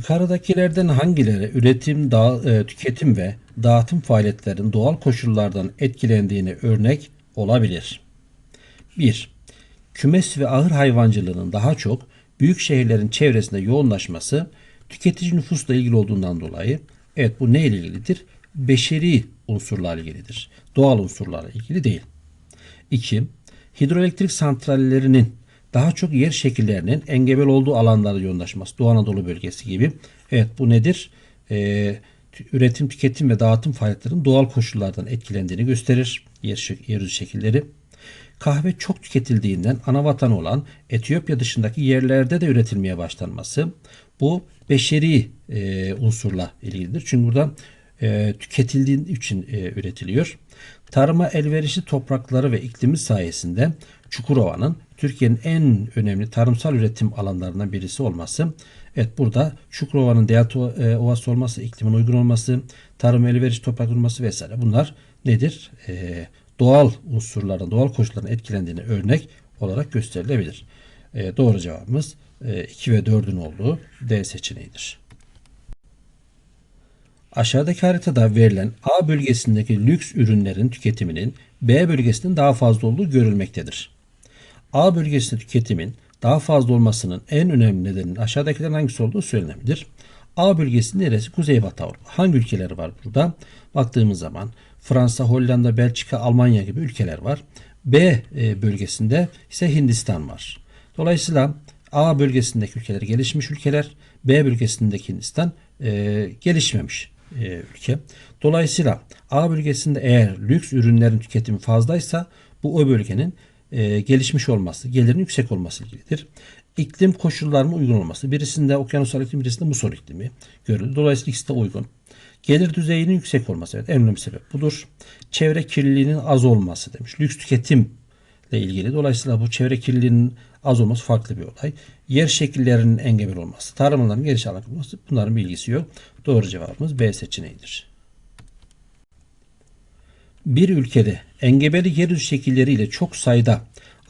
Yukarıdakilerden hangileri üretim, dağ- e, tüketim ve dağıtım faaliyetlerinin doğal koşullardan etkilendiğine örnek olabilir? 1. Kümes ve ahır hayvancılığının daha çok büyük şehirlerin çevresinde yoğunlaşması tüketici nüfusla ilgili olduğundan dolayı evet bu ne ile ilgilidir? Beşeri unsurlarla ilgilidir. Doğal unsurlarla ilgili değil. 2. Hidroelektrik santrallerinin daha çok yer şekillerinin engebel olduğu alanlarda yoğunlaşması. Doğu Anadolu bölgesi gibi. Evet bu nedir? Ee, üretim, tüketim ve dağıtım faaliyetlerinin doğal koşullardan etkilendiğini gösterir. Yer, yeryüzü şekilleri. Kahve çok tüketildiğinden ana vatanı olan Etiyopya dışındaki yerlerde de üretilmeye başlanması bu beşeri e, unsurla ilgilidir. Çünkü burada e, tüketildiği için e, üretiliyor. Tarıma elverişli toprakları ve iklimi sayesinde Çukurova'nın Türkiye'nin en önemli tarımsal üretim alanlarından birisi olması. Evet burada Çukurova'nın delta e, ovası olması, iklimin uygun olması, tarım elverişli toprak olması vesaire bunlar nedir? E, doğal unsurların, doğal koşulların etkilendiğine örnek olarak gösterilebilir. E, doğru cevabımız e, 2 ve 4'ün olduğu D seçeneğidir. Aşağıdaki haritada verilen A bölgesindeki lüks ürünlerin tüketiminin B bölgesinin daha fazla olduğu görülmektedir. A bölgesinde tüketimin daha fazla olmasının en önemli nedeninin aşağıdakilerin hangisi olduğu söylenebilir. A bölgesi neresi? Kuzeybatı Avrupa. Hangi ülkeler var burada? Baktığımız zaman Fransa, Hollanda, Belçika, Almanya gibi ülkeler var. B e, bölgesinde ise Hindistan var. Dolayısıyla A bölgesindeki ülkeler gelişmiş ülkeler, B bölgesindeki Hindistan e, gelişmemiş e, ülke. Dolayısıyla A bölgesinde eğer lüks ürünlerin tüketimi fazlaysa bu o bölgenin e, gelişmiş olması, gelirin yüksek olması ilgilidir. İklim koşullarının uygun olması. Birisinde okyanusal iklim, birisinde muson iklimi görülür. Dolayısıyla ikisi de uygun. Gelir düzeyinin yüksek olması. Evet, en önemli sebep budur. Çevre kirliliğinin az olması demiş. Lüks tüketim ile ilgili. Dolayısıyla bu çevre kirliliğinin az olması farklı bir olay. Yer şekillerinin engebel olması, tarım alanının geniş alınması bunların bilgisi yok. Doğru cevabımız B seçeneğidir. Bir ülkede engebeli yeryüzü şekilleriyle çok sayıda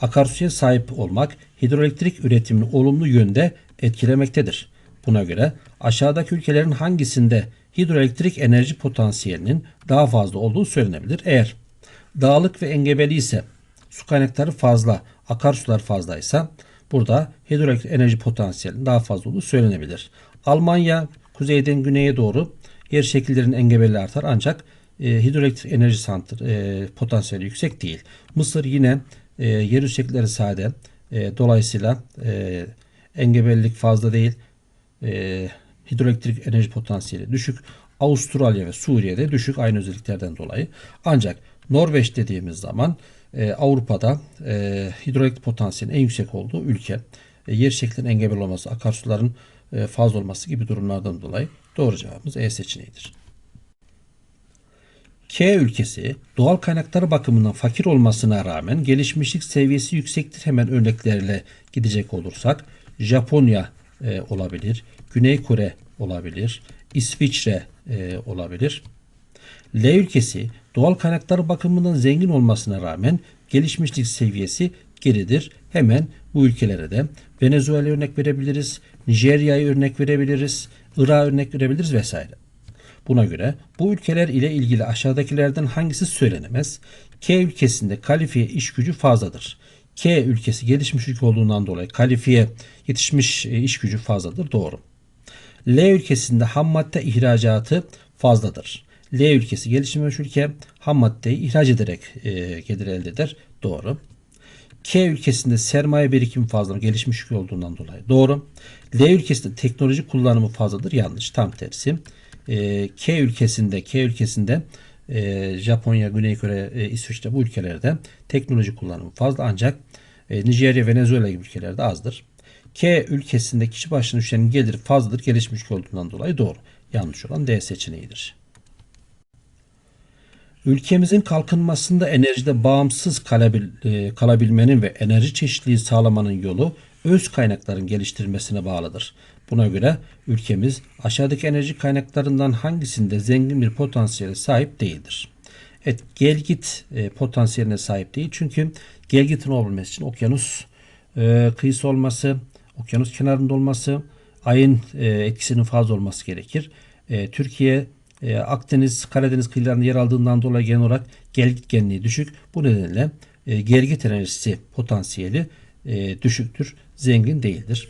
akarsuya sahip olmak hidroelektrik üretimini olumlu yönde etkilemektedir. Buna göre aşağıdaki ülkelerin hangisinde hidroelektrik enerji potansiyelinin daha fazla olduğu söylenebilir. Eğer dağlık ve engebeli ise su kaynakları fazla, akarsular fazlaysa burada hidroelektrik enerji potansiyelinin daha fazla olduğu söylenebilir. Almanya kuzeyden güneye doğru yer şekillerinin engebeli artar ancak e, hidroelektrik enerji santr e, potansiyeli yüksek değil. Mısır yine e, yeryüzü şekilleri sade. E, dolayısıyla e, engebelilik fazla değil. E, hidroelektrik enerji potansiyeli düşük. Avustralya ve Suriye'de düşük aynı özelliklerden dolayı. Ancak Norveç dediğimiz zaman e, Avrupa'da e, hidroelektrik potansiyelinin en yüksek olduğu ülke. E, yer şeklinin engebel olması, akarsuların e, fazla olması gibi durumlardan dolayı doğru cevabımız E seçeneğidir. K ülkesi doğal kaynakları bakımından fakir olmasına rağmen gelişmişlik seviyesi yüksektir. Hemen örneklerle gidecek olursak Japonya e, olabilir, Güney Kore olabilir, İsviçre e, olabilir. L ülkesi doğal kaynakları bakımından zengin olmasına rağmen gelişmişlik seviyesi geridir. Hemen bu ülkelere de Venezuela örnek verebiliriz, Nijerya'yı örnek verebiliriz, Irak'ı örnek verebiliriz vesaire. Buna göre bu ülkeler ile ilgili aşağıdakilerden hangisi söylenemez? K ülkesinde kalifiye iş gücü fazladır. K ülkesi gelişmiş ülke olduğundan dolayı kalifiye yetişmiş e, iş gücü fazladır. Doğru. L ülkesinde ham madde ihracatı fazladır. L ülkesi gelişmiş ülke ham maddeyi ihraç ederek e, gelir elde eder. Doğru. K ülkesinde sermaye birikimi fazla gelişmiş ülke olduğundan dolayı. Doğru. L ülkesinde teknoloji kullanımı fazladır. Yanlış. Tam tersi. E, K ülkesinde K ülkesinde e, Japonya, Güney Kore, e, İsviçre bu ülkelerde teknoloji kullanımı fazla ancak Nijerya, Venezuela gibi ülkelerde azdır. K ülkesinde kişi başına düşenin geliri fazladır gelişmiş ülke olduğundan dolayı doğru. Yanlış olan D seçeneğidir. Ülkemizin kalkınmasında enerjide bağımsız kalabil, kalabilmenin ve enerji çeşitliliği sağlamanın yolu öz kaynakların geliştirilmesine bağlıdır. Buna göre ülkemiz aşağıdaki enerji kaynaklarından hangisinde zengin bir potansiyele sahip değildir? Evet, gelgit e, potansiyeline sahip değil. Çünkü gelgitin olabilmesi için okyanus e, kıyısı olması, okyanus kenarında olması, ayın e, etkisinin fazla olması gerekir. E, Türkiye e, Akdeniz, Karadeniz kıyılarında yer aldığından dolayı genel olarak gel gitgenliği düşük. Bu nedenle e, gergit enerjisi potansiyeli e, düşüktür, zengin değildir.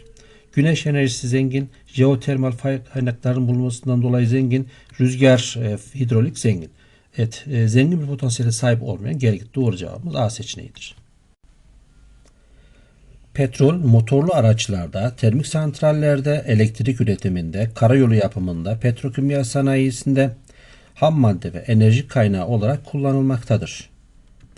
Güneş enerjisi zengin, jeotermal fay kaynaklarının bulunmasından dolayı zengin, rüzgar, e, hidrolik zengin. Evet, e, zengin bir potansiyele sahip olmayan gergit doğru cevabımız A seçeneğidir. Petrol, motorlu araçlarda, termik santrallerde, elektrik üretiminde, karayolu yapımında, petrokimya sanayisinde ham madde ve enerji kaynağı olarak kullanılmaktadır.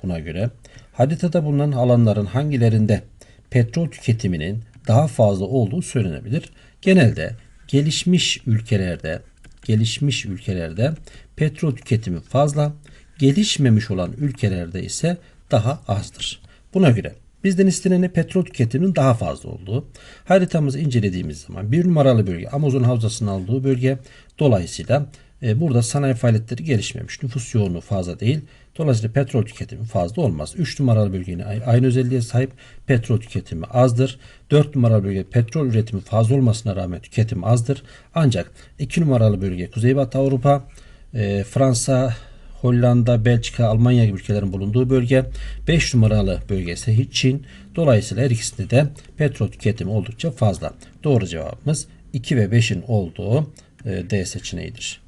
Buna göre haritada bulunan alanların hangilerinde petrol tüketiminin daha fazla olduğu söylenebilir. Genelde gelişmiş ülkelerde, gelişmiş ülkelerde petrol tüketimi fazla, gelişmemiş olan ülkelerde ise daha azdır. Buna göre bizden istenen petrol tüketiminin daha fazla olduğu. Haritamızı incelediğimiz zaman bir numaralı bölge Amazon havzasının olduğu bölge. Dolayısıyla burada sanayi faaliyetleri gelişmemiş. Nüfus yoğunluğu fazla değil. Dolayısıyla petrol tüketimi fazla olmaz. 3 numaralı bölge aynı özelliğe sahip. Petrol tüketimi azdır. 4 numaralı bölge petrol üretimi fazla olmasına rağmen tüketim azdır. Ancak 2 numaralı bölge Kuzeybatı Avrupa, e, Fransa, Hollanda, Belçika, Almanya gibi ülkelerin bulunduğu bölge. 5 numaralı bölge ise Çin. Dolayısıyla her ikisinde de petrol tüketimi oldukça fazla. Doğru cevabımız 2 ve 5'in olduğu e, D seçeneğidir.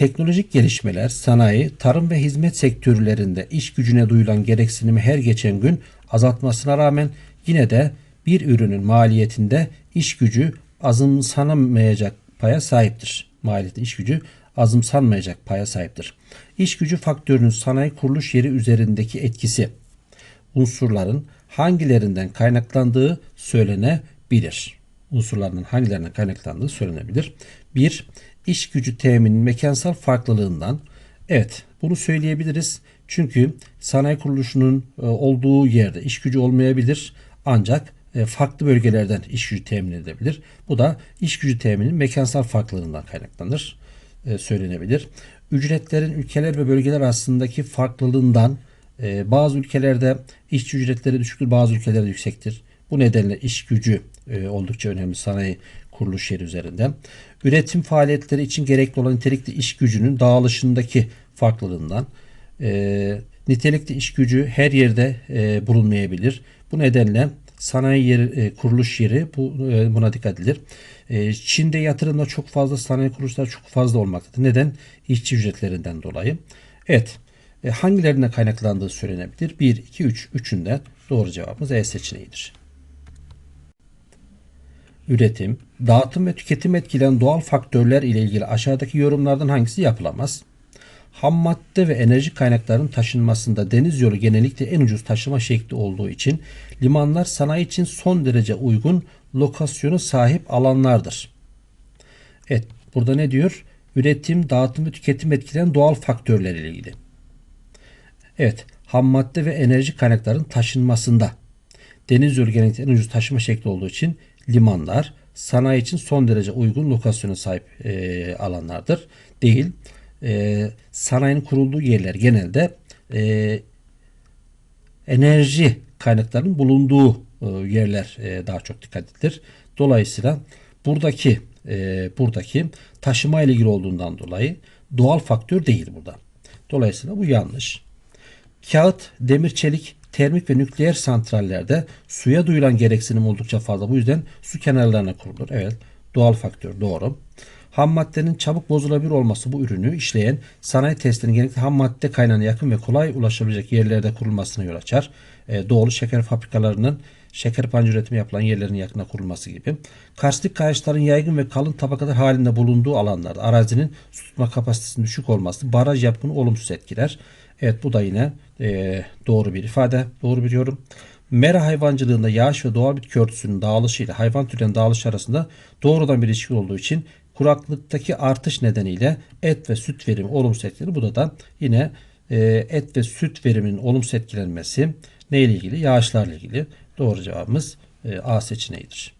Teknolojik gelişmeler, sanayi, tarım ve hizmet sektörlerinde iş gücüne duyulan gereksinimi her geçen gün azaltmasına rağmen yine de bir ürünün maliyetinde iş gücü azımsanamayacak paya sahiptir. Maliyeti iş gücü azımsanmayacak paya sahiptir. İş gücü faktörünün sanayi kuruluş yeri üzerindeki etkisi unsurların hangilerinden kaynaklandığı söylenebilir. Unsurlarının hangilerinden kaynaklandığı söylenebilir. 1. İş gücü teminin mekansal farklılığından. Evet bunu söyleyebiliriz. Çünkü sanayi kuruluşunun e, olduğu yerde iş gücü olmayabilir. Ancak e, farklı bölgelerden iş gücü temin edebilir. Bu da iş gücü teminin mekansal farklılığından kaynaklanır e, söylenebilir. Ücretlerin ülkeler ve bölgeler arasındaki farklılığından bazı ülkelerde işçi ücretleri düşüktür, bazı ülkelerde yüksektir. Bu nedenle iş gücü oldukça önemli sanayi kuruluş yeri üzerinde. Üretim faaliyetleri için gerekli olan nitelikli iş gücünün dağılışındaki farklılığından e, nitelikli iş gücü her yerde e, bulunmayabilir. Bu nedenle sanayi yeri, e, kuruluş yeri bu, e, buna dikkat edilir. E, Çin'de yatırımlar çok fazla, sanayi kuruluşları çok fazla olmaktadır. Neden? İşçi ücretlerinden dolayı. Evet. E, hangilerine kaynaklandığı söylenebilir? 1, 2, 3. Üçünde doğru cevabımız E seçeneğidir üretim, dağıtım ve tüketim etkileyen doğal faktörler ile ilgili aşağıdaki yorumlardan hangisi yapılamaz? Ham madde ve enerji kaynaklarının taşınmasında deniz yolu genellikle en ucuz taşıma şekli olduğu için limanlar sanayi için son derece uygun lokasyonu sahip alanlardır. Evet burada ne diyor? Üretim, dağıtım ve tüketim etkileyen doğal faktörler ile ilgili. Evet ham madde ve enerji kaynaklarının taşınmasında deniz yolu genellikle en ucuz taşıma şekli olduğu için limanlar sanayi için son derece uygun lokasyona sahip e, alanlardır. Değil. E, sanayinin kurulduğu yerler genelde e, enerji kaynaklarının bulunduğu e, yerler e, daha çok dikkat edilir. Dolayısıyla buradaki e, buradaki taşıma ile ilgili olduğundan dolayı doğal faktör değil burada. Dolayısıyla bu yanlış. Kağıt, demir, çelik termik ve nükleer santrallerde suya duyulan gereksinim oldukça fazla. Bu yüzden su kenarlarına kurulur. Evet doğal faktör doğru. Ham maddenin çabuk bozulabilir olması bu ürünü işleyen sanayi testlerinin genellikle ham madde kaynağına yakın ve kolay ulaşabilecek yerlerde kurulmasına yol açar. E, doğulu şeker fabrikalarının şeker pancar üretimi yapılan yerlerin yakına kurulması gibi. Karstik kayaçların yaygın ve kalın tabakalar halinde bulunduğu alanlarda arazinin su tutma kapasitesinin düşük olması baraj yapımını olumsuz etkiler. Evet bu da yine e, doğru bir ifade, doğru bir yorum. Mera hayvancılığında yağış ve doğal bitki örtüsünün dağılışı ile hayvan türlerinin dağılışı arasında doğrudan bir ilişki olduğu için kuraklıktaki artış nedeniyle et ve süt verimi olumsuz etkilenir. Bu da da yine e, et ve süt veriminin olumsuz etkilenmesi neyle ilgili? Yağışlarla ilgili. Doğru cevabımız e, A seçeneğidir.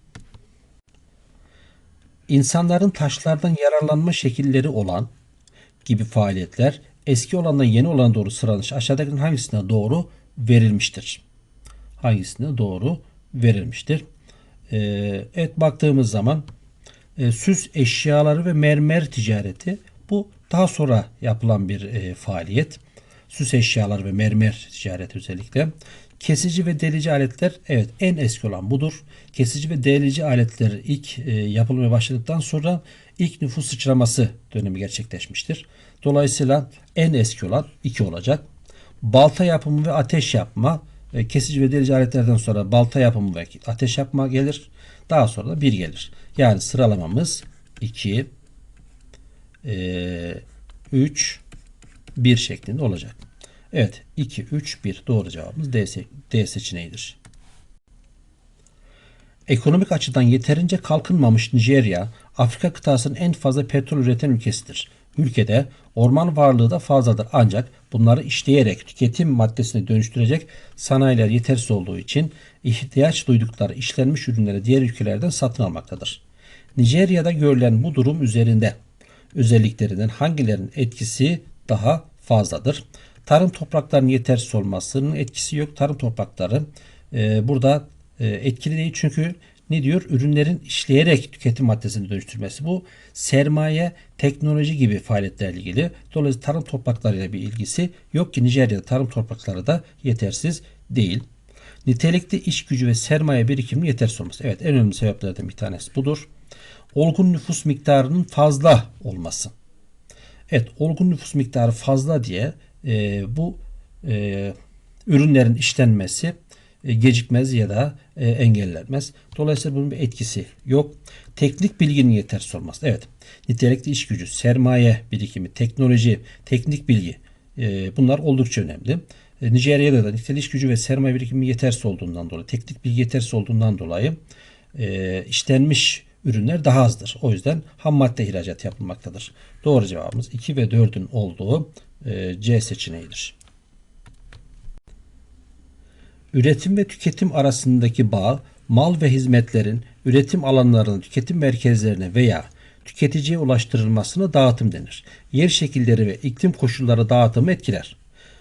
İnsanların taşlardan yararlanma şekilleri olan gibi faaliyetler eski olandan yeni olan doğru sıralanış aşağıdakilerin hangisine doğru verilmiştir? Hangisine doğru verilmiştir? E, evet baktığımız zaman e, süs eşyaları ve mermer ticareti bu daha sonra yapılan bir e, faaliyet. Süs eşyaları ve mermer ticareti özellikle. Kesici ve delici aletler evet en eski olan budur. Kesici ve delici aletler ilk e, yapılmaya başladıktan sonra ilk nüfus sıçraması dönemi gerçekleşmiştir. Dolayısıyla en eski olan 2 olacak. Balta yapımı ve ateş yapma e, kesici ve delici aletlerden sonra balta yapımı ve ateş yapma gelir. Daha sonra da 1 gelir. Yani sıralamamız 2 3 1 şeklinde olacak. Evet 2 3 1 doğru cevabımız D, D seçeneğidir. Ekonomik açıdan yeterince kalkınmamış Nijerya, Afrika kıtasının en fazla petrol üreten ülkesidir. Ülkede orman varlığı da fazladır ancak bunları işleyerek tüketim maddesine dönüştürecek sanayiler yetersiz olduğu için ihtiyaç duydukları işlenmiş ürünleri diğer ülkelerden satın almaktadır. Nijerya'da görülen bu durum üzerinde özelliklerinden hangilerinin etkisi daha fazladır? Tarım topraklarının yetersiz olmasının etkisi yok. Tarım toprakları e, burada e, etkili değil çünkü ne diyor? Ürünlerin işleyerek tüketim maddesine dönüştürmesi. Bu sermaye, teknoloji gibi faaliyetlerle ilgili. Dolayısıyla tarım topraklarıyla bir ilgisi yok ki Nijerya'da tarım toprakları da yetersiz değil. Nitelikli iş gücü ve sermaye birikiminin yetersiz olması. Evet en önemli sebeplerden bir tanesi budur. Olgun nüfus miktarının fazla olması. Evet olgun nüfus miktarı fazla diye e, bu e, ürünlerin işlenmesi gecikmez ya da e, engellenmez. Dolayısıyla bunun bir etkisi yok. Teknik bilginin yetersiz olması. Evet. Nitelikli iş gücü, sermaye birikimi, teknoloji, teknik bilgi e, bunlar oldukça önemli. E, Nijerya'da da nitelikli iş gücü ve sermaye birikimi yetersiz olduğundan dolayı, teknik bilgi yetersiz olduğundan dolayı e, işlenmiş ürünler daha azdır. O yüzden ham madde ihracat yapılmaktadır. Doğru cevabımız 2 ve 4'ün olduğu e, C seçeneğidir. Üretim ve tüketim arasındaki bağ, mal ve hizmetlerin üretim alanlarının tüketim merkezlerine veya tüketiciye ulaştırılmasına dağıtım denir. Yer şekilleri ve iklim koşulları dağıtımı etkiler.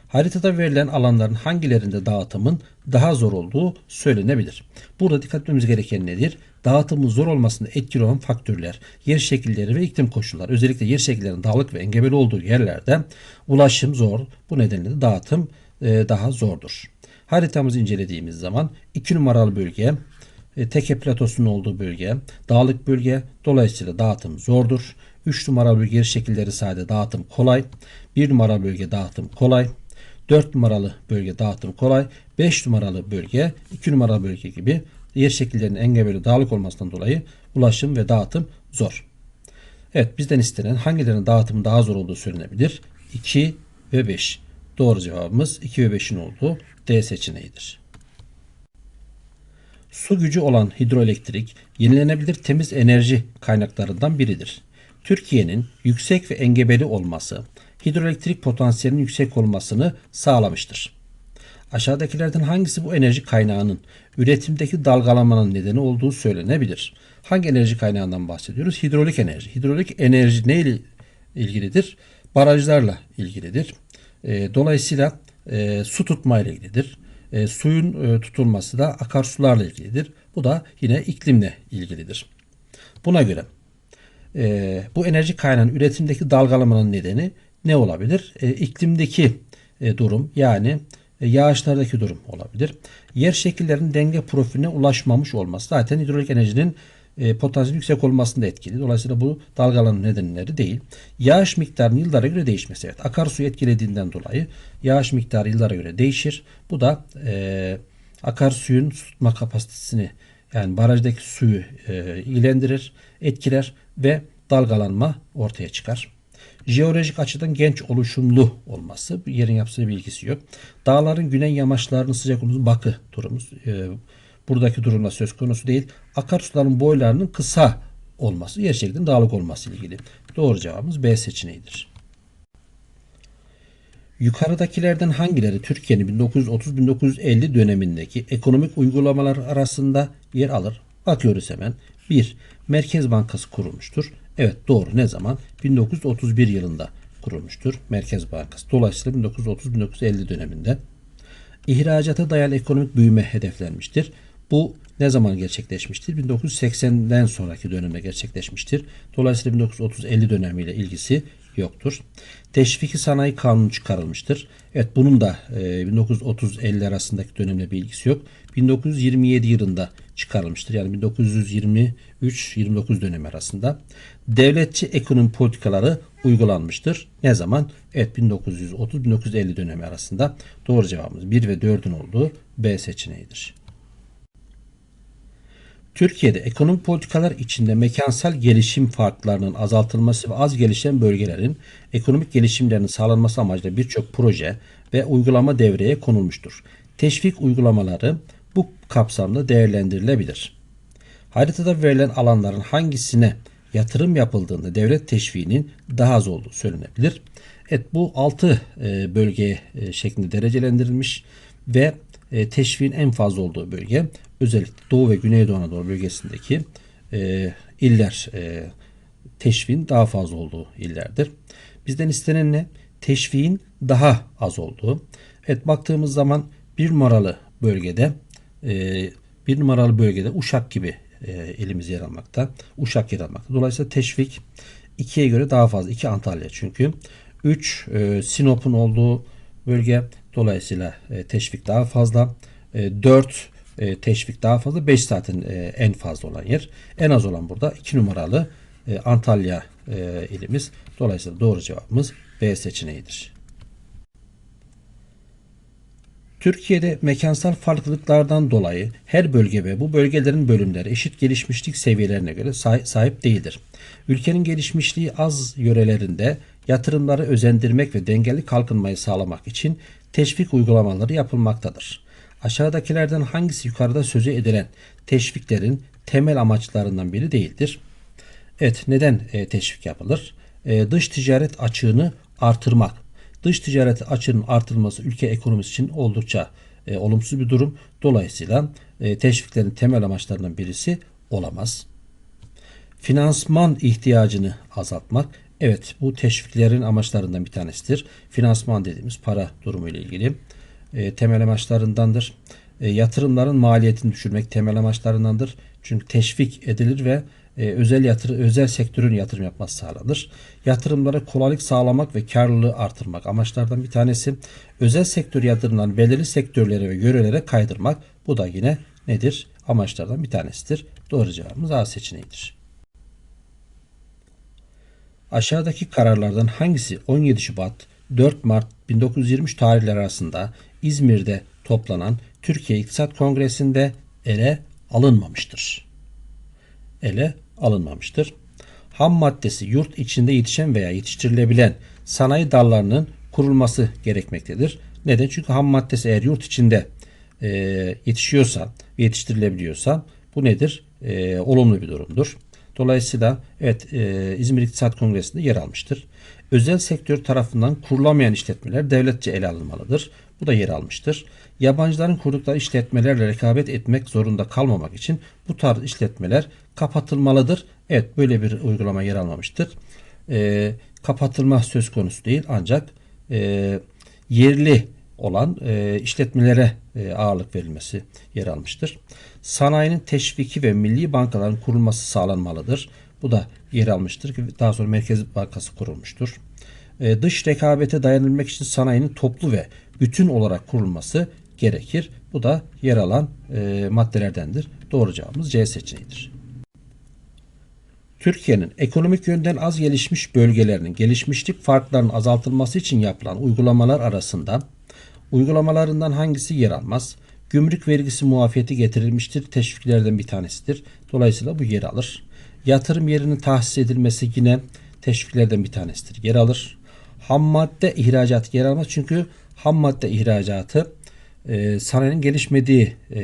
Haritada verilen alanların hangilerinde dağıtımın daha zor olduğu söylenebilir. Burada dikkat etmemiz gereken nedir? Dağıtımın zor olmasında etkili olan faktörler, yer şekilleri ve iklim koşulları. Özellikle yer şekillerinin dağlık ve engebeli olduğu yerlerde ulaşım zor. Bu nedenle de dağıtım e, daha zordur. Haritamızı incelediğimiz zaman 2 numaralı bölge e, Teke platosunun olduğu bölge, dağlık bölge dolayısıyla dağıtım zordur. 3 numaralı bölge yer şekilleri sade dağıtım kolay. 1 numaralı bölge dağıtım kolay. 4 numaralı bölge dağıtım kolay. 5 numaralı bölge 2 numaralı bölge gibi yer şekillerinin engebeli dağlık olmasından dolayı ulaşım ve dağıtım zor. Evet bizden istenen hangilerinin dağıtımı daha zor olduğu söylenebilir. 2 ve 5. Doğru cevabımız 2 ve 5'in olduğu D seçeneğidir. Su gücü olan hidroelektrik yenilenebilir temiz enerji kaynaklarından biridir. Türkiye'nin yüksek ve engebeli olması hidroelektrik potansiyelinin yüksek olmasını sağlamıştır. Aşağıdakilerden hangisi bu enerji kaynağının üretimdeki dalgalanmanın nedeni olduğu söylenebilir? Hangi enerji kaynağından bahsediyoruz? Hidrolik enerji. Hidrolik enerji neyle ilgilidir? Barajlarla ilgilidir. E, dolayısıyla e, su tutma ile ilgilidir. E, suyun e, tutulması da akarsularla ilgilidir. Bu da yine iklimle ilgilidir. Buna göre e, bu enerji kaynağının üretimdeki dalgalamanın nedeni ne olabilir? E, iklimdeki e, durum yani e, yağışlardaki durum olabilir. Yer şekillerinin denge profiline ulaşmamış olması zaten hidrolik enerjinin e, potansiyel yüksek olmasında etkili. Dolayısıyla bu dalgalanma nedenleri değil. Yağış miktarının yıllara göre değişmesi. Evet, akarsuyu etkilediğinden dolayı yağış miktarı yıllara göre değişir. Bu da e, akarsuyun su tutma kapasitesini yani barajdaki suyu e, ilgilendirir, etkiler ve dalgalanma ortaya çıkar. Jeolojik açıdan genç oluşumlu olması yerin yapısıyla bir ilgisi yok. Dağların güney yamaçlarının sıcak olması bakı durumumuz. E, buradaki durumda söz konusu değil. Akarsuların boylarının kısa olması, yer şeklinin dağlık olması ile ilgili. Doğru cevabımız B seçeneğidir. Yukarıdakilerden hangileri Türkiye'nin 1930-1950 dönemindeki ekonomik uygulamalar arasında yer alır? Bakıyoruz hemen. 1. Merkez Bankası kurulmuştur. Evet doğru. Ne zaman? 1931 yılında kurulmuştur Merkez Bankası. Dolayısıyla 1930-1950 döneminde. İhracata dayalı ekonomik büyüme hedeflenmiştir. Bu ne zaman gerçekleşmiştir? 1980'den sonraki dönemde gerçekleşmiştir. Dolayısıyla 1930-50 dönemiyle ilgisi yoktur. Teşviki sanayi kanunu çıkarılmıştır. Evet bunun da e, 1930-50 arasındaki dönemle bir ilgisi yok. 1927 yılında çıkarılmıştır. Yani 1923-29 dönemi arasında. Devletçi ekonomi politikaları uygulanmıştır. Ne zaman? Evet 1930-1950 dönemi arasında. Doğru cevabımız 1 ve 4'ün olduğu B seçeneğidir. Türkiye'de ekonomi politikalar içinde mekansal gelişim farklarının azaltılması ve az gelişen bölgelerin ekonomik gelişimlerinin sağlanması amacıyla birçok proje ve uygulama devreye konulmuştur. Teşvik uygulamaları bu kapsamda değerlendirilebilir. Haritada verilen alanların hangisine yatırım yapıldığında devlet teşviğinin daha az olduğu söylenebilir. Evet bu 6 bölge e, şeklinde derecelendirilmiş ve e, teşviğin en fazla olduğu bölge özellikle Doğu ve Güneydoğu Anadolu bölgesindeki e, iller e, teşviğin daha fazla olduğu illerdir. Bizden istenen ne? Teşviğin daha az olduğu. Evet baktığımız zaman bir numaralı bölgede e, bir numaralı bölgede Uşak gibi e, elimiz yer almakta. Uşak yer almakta. Dolayısıyla teşvik 2'ye göre daha fazla. 2 Antalya çünkü. 3 e, Sinop'un olduğu bölge dolayısıyla e, teşvik daha fazla. E, 4 e, teşvik daha fazla. 5 zaten e, en fazla olan yer. En az olan burada 2 numaralı e, Antalya e, ilimiz. Dolayısıyla doğru cevabımız B seçeneğidir. Türkiye'de mekansal farklılıklardan dolayı her bölge ve bu bölgelerin bölümleri eşit gelişmişlik seviyelerine göre sahip değildir. Ülkenin gelişmişliği az yörelerinde yatırımları özendirmek ve dengeli kalkınmayı sağlamak için teşvik uygulamaları yapılmaktadır. Aşağıdakilerden hangisi yukarıda sözü edilen teşviklerin temel amaçlarından biri değildir? Evet, neden e, teşvik yapılır? E, dış ticaret açığını artırmak. Dış ticaret açığının artırılması ülke ekonomisi için oldukça e, olumsuz bir durum. Dolayısıyla teşviklerin temel amaçlarından birisi olamaz. Finansman ihtiyacını azaltmak. Evet bu teşviklerin amaçlarından bir tanesidir. Finansman dediğimiz para durumu ile ilgili e, temel amaçlarındandır. E, yatırımların maliyetini düşürmek temel amaçlarındandır. Çünkü teşvik edilir ve e, özel yatır özel sektörün yatırım yapması sağlanır. Yatırımlara kolaylık sağlamak ve karlılığı artırmak amaçlardan bir tanesi. Özel sektör yatırımlarını belirli sektörlere ve yörelere kaydırmak. Bu da yine nedir? Amaçlardan bir tanesidir. Doğru cevabımız A seçeneğidir. Aşağıdaki kararlardan hangisi 17 Şubat 4 Mart 1923 tarihleri arasında İzmir'de toplanan Türkiye İktisat Kongresi'nde ele alınmamıştır. Ele alınmamıştır. Ham maddesi yurt içinde yetişen veya yetiştirilebilen sanayi dallarının kurulması gerekmektedir. Neden? Çünkü ham maddesi eğer yurt içinde e, yetişiyorsa, yetiştirilebiliyorsa bu nedir? E, olumlu bir durumdur. Dolayısıyla evet e, İzmir İktisat Kongresi'nde yer almıştır. Özel sektör tarafından kurulamayan işletmeler devletçe ele alınmalıdır. Bu da yer almıştır. Yabancıların kurdukları işletmelerle rekabet etmek zorunda kalmamak için bu tarz işletmeler kapatılmalıdır. Evet böyle bir uygulama yer almamıştır. E, kapatılma söz konusu değil ancak e, yerli olan e, işletmelere e, ağırlık verilmesi yer almıştır. Sanayinin teşviki ve milli bankaların kurulması sağlanmalıdır. Bu da yer almıştır. Daha sonra Merkez Bankası kurulmuştur. E, dış rekabete dayanılmak için sanayinin toplu ve bütün olarak kurulması gerekir. Bu da yer alan e, maddelerdendir. Doğru cevabımız C seçeneğidir. Türkiye'nin ekonomik yönden az gelişmiş bölgelerinin gelişmişlik farklarının azaltılması için yapılan uygulamalar arasında uygulamalarından hangisi yer almaz? Gümrük vergisi muafiyeti getirilmiştir. Teşviklerden bir tanesidir. Dolayısıyla bu yer alır. Yatırım yerinin tahsis edilmesi yine teşviklerden bir tanesidir. Yer alır. Ham madde ihracatı yer almaz. Çünkü ham madde ihracatı e, sanayinin gelişmediği e,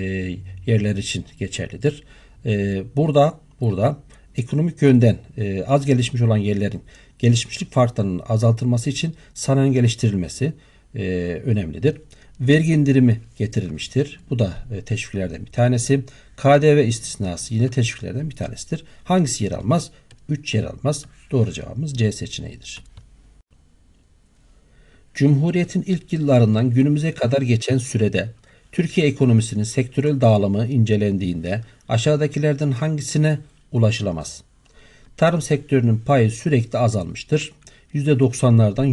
yerler için geçerlidir. E, burada burada ekonomik yönden e, az gelişmiş olan yerlerin gelişmişlik farklarının azaltılması için sanayinin geliştirilmesi e, önemlidir. Vergi indirimi getirilmiştir. Bu da e, teşviklerden bir tanesi. KDV istisnası yine teşviklerden bir tanesidir. Hangisi yer almaz? 3 yer almaz. Doğru cevabımız C seçeneğidir. Cumhuriyetin ilk yıllarından günümüze kadar geçen sürede Türkiye ekonomisinin sektörel dağılımı incelendiğinde aşağıdakilerden hangisine ulaşılamaz? Tarım sektörünün payı sürekli azalmıştır. %90'lardan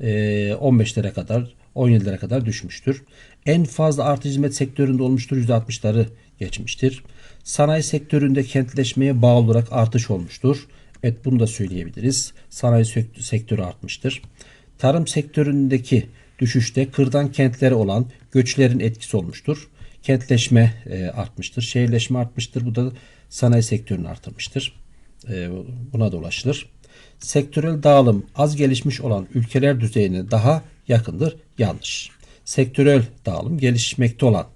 %15'lere kadar 17'lere kadar düşmüştür. En fazla artı hizmet sektöründe olmuştur. %60'ları geçmiştir. Sanayi sektöründe kentleşmeye bağlı olarak artış olmuştur. Evet bunu da söyleyebiliriz. Sanayi sekt- sektörü artmıştır. Tarım sektöründeki düşüşte kırdan kentlere olan göçlerin etkisi olmuştur. Kentleşme e, artmıştır. Şehirleşme artmıştır. Bu da sanayi sektörünü artırmıştır. E, buna da ulaşılır. Sektörel dağılım az gelişmiş olan ülkeler düzeyine daha yakındır. Yanlış. Sektörel dağılım gelişmekte olan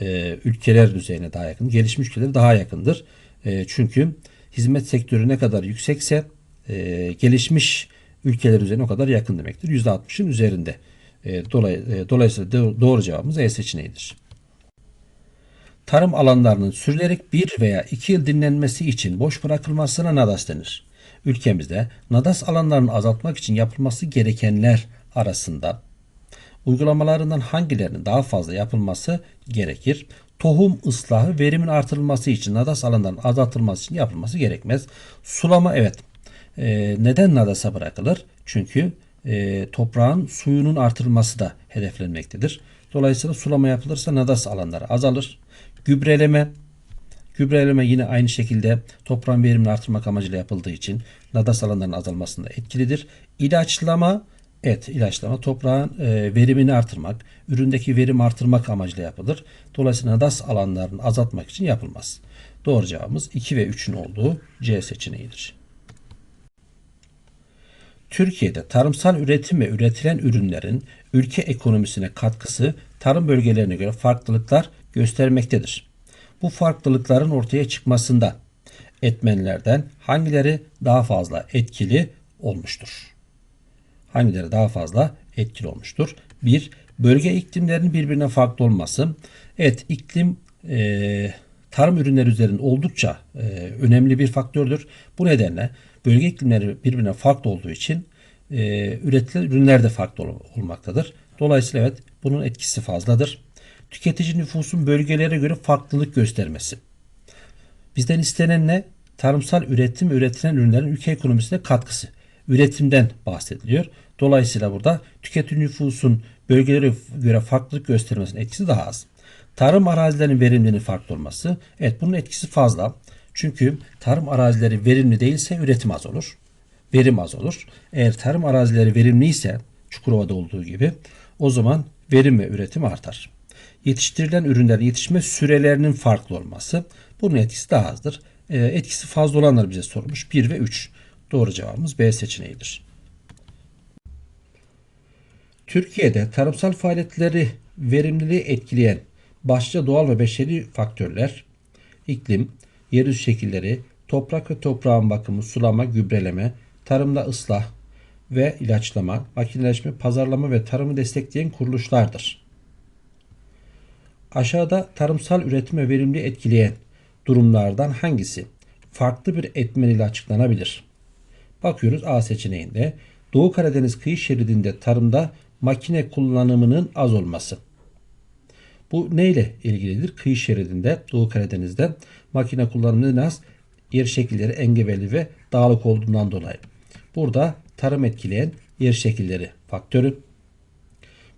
e, ülkeler düzeyine daha yakın. Gelişmiş ülkeler daha yakındır. E, çünkü hizmet sektörü ne kadar yüksekse e, gelişmiş ülkeler üzerine o kadar yakın demektir. %60'ın üzerinde. E, e, dolayısıyla do- doğru cevabımız E seçeneğidir. Tarım alanlarının sürülerek bir veya iki yıl dinlenmesi için boş bırakılmasına nadas denir. Ülkemizde nadas alanlarını azaltmak için yapılması gerekenler arasında uygulamalarından hangilerinin daha fazla yapılması gerekir? Tohum ıslahı verimin artırılması için nadas alanlarının azaltılması için yapılması gerekmez. Sulama evet. Ee, neden nadasa bırakılır? Çünkü e, toprağın suyunun artırılması da hedeflenmektedir. Dolayısıyla sulama yapılırsa nadas alanları azalır. Gübreleme Gübreleme yine aynı şekilde toprağın verimini artırmak amacıyla yapıldığı için nadas alanlarının azalmasında etkilidir. İlaçlama Evet ilaçlama toprağın e, verimini artırmak, üründeki verim artırmak amacıyla yapılır. Dolayısıyla nadas alanlarını azaltmak için yapılmaz. Doğru cevabımız 2 ve 3'ün olduğu C seçeneğidir. Türkiye'de tarımsal üretim ve üretilen ürünlerin ülke ekonomisine katkısı tarım bölgelerine göre farklılıklar göstermektedir. Bu farklılıkların ortaya çıkmasında etmenlerden hangileri daha fazla etkili olmuştur? Hangileri daha fazla etkili olmuştur? 1. Bölge iklimlerinin birbirine farklı olması. Evet iklim e, tarım ürünleri üzerinde oldukça e, önemli bir faktördür. Bu nedenle bölge iklimleri birbirine farklı olduğu için e, üretilen ürünler de farklı ol- olmaktadır. Dolayısıyla evet bunun etkisi fazladır. Tüketici nüfusun bölgelere göre farklılık göstermesi. Bizden istenen ne? Tarımsal üretim üretilen ürünlerin ülke ekonomisine katkısı. Üretimden bahsediliyor. Dolayısıyla burada tüketici nüfusun bölgelere göre farklılık göstermesinin etkisi daha az. Tarım arazilerinin verimliliğinin farklı olması. Evet bunun etkisi fazla. Çünkü tarım arazileri verimli değilse üretim az olur. Verim az olur. Eğer tarım arazileri verimliyse Çukurova'da olduğu gibi o zaman verim ve üretim artar. Yetiştirilen ürünlerin yetişme sürelerinin farklı olması. Bunun etkisi daha azdır. Ee, etkisi fazla olanlar bize sormuş. 1 ve 3. Doğru cevabımız B seçeneğidir. Türkiye'de tarımsal faaliyetleri verimliliği etkileyen başlıca doğal ve beşeri faktörler iklim, yeryüzü şekilleri, toprak ve toprağın bakımı, sulama, gübreleme, tarımda ıslah ve ilaçlama, makineleşme, pazarlama ve tarımı destekleyen kuruluşlardır. Aşağıda tarımsal üretim ve verimliliği etkileyen durumlardan hangisi farklı bir etmen ile açıklanabilir? Bakıyoruz A seçeneğinde Doğu Karadeniz kıyı şeridinde tarımda makine kullanımının az olması. Bu neyle ilgilidir? Kıyı şeridinde Doğu Karadeniz'de makine kullanımının az, yer şekilleri engebeli ve dağlık olduğundan dolayı. Burada tarım etkileyen yer şekilleri faktörü.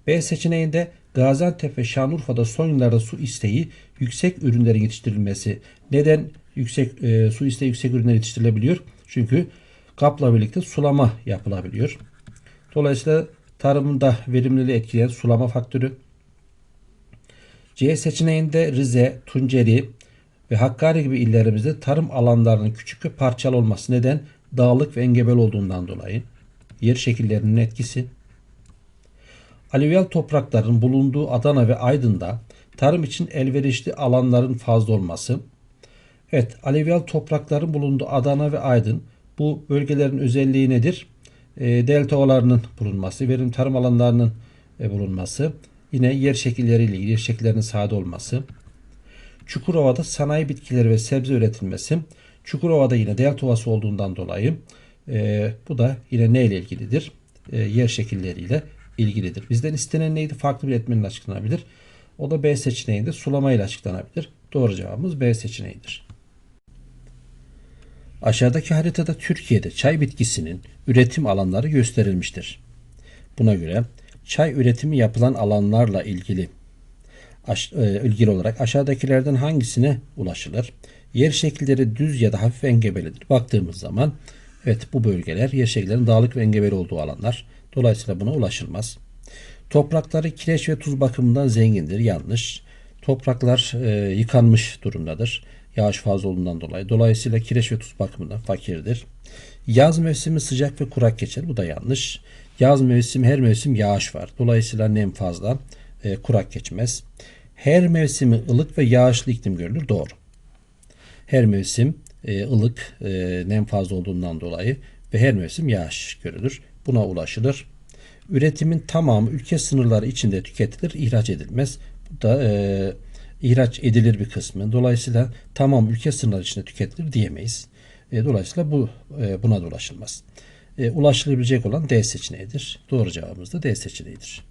B seçeneğinde Gaziantep ve Şanlıurfa'da son yıllarda su isteği yüksek ürünlerin yetiştirilmesi. Neden yüksek e, su isteği yüksek ürünler yetiştirilebiliyor? Çünkü kapla birlikte sulama yapılabiliyor. Dolayısıyla tarımda verimliliği etkileyen sulama faktörü. C seçeneğinde Rize, Tunceli ve Hakkari gibi illerimizde tarım alanlarının küçük ve parçalı olması neden? Dağlık ve engebel olduğundan dolayı. Yer şekillerinin etkisi. Alüvyal toprakların bulunduğu Adana ve Aydın'da tarım için elverişli alanların fazla olması. Evet, alüvyal toprakların bulunduğu Adana ve Aydın bu bölgelerin özelliği nedir? E, delta ovalarının bulunması, verim tarım alanlarının e, bulunması, yine yer şekilleriyle ilgili yer şekillerinin sade olması. Çukurova'da sanayi bitkileri ve sebze üretilmesi. Çukurova'da yine delta ovası olduğundan dolayı e, bu da yine ne ile ilgilidir? E, yer şekilleriyle ilgilidir. Bizden istenen neydi? Farklı bir etmenle açıklanabilir. O da B seçeneğinde sulamayla açıklanabilir. Doğru cevabımız B seçeneğidir. Aşağıdaki haritada Türkiye'de çay bitkisinin üretim alanları gösterilmiştir. Buna göre çay üretimi yapılan alanlarla ilgili ilgili olarak aşağıdakilerden hangisine ulaşılır? Yer şekilleri düz ya da hafif engebelidir. Baktığımız zaman evet bu bölgeler yer şekillerinin dağlık ve engebeli olduğu alanlar. Dolayısıyla buna ulaşılmaz. Toprakları kireç ve tuz bakımından zengindir. Yanlış. Topraklar e, yıkanmış durumdadır. Yağış fazla olduğundan dolayı. Dolayısıyla kireç ve tuz bakımından fakirdir. Yaz mevsimi sıcak ve kurak geçer. Bu da yanlış. Yaz mevsimi her mevsim yağış var. Dolayısıyla nem fazla. e, kurak geçmez. Her mevsimi ılık ve yağışlı iklim görülür. Doğru. Her mevsim e, ılık, e, nem fazla olduğundan dolayı ve her mevsim yağış görülür. Buna ulaşılır. Üretimin tamamı ülke sınırları içinde tüketilir, ihraç edilmez. Bu da e, ihraç edilir bir kısmı. Dolayısıyla tamam ülke sınırları içinde tüketilir diyemeyiz. E, dolayısıyla bu e, buna da ulaşılmaz. E, ulaşılabilecek olan D seçeneğidir. Doğru cevabımız da D seçeneğidir.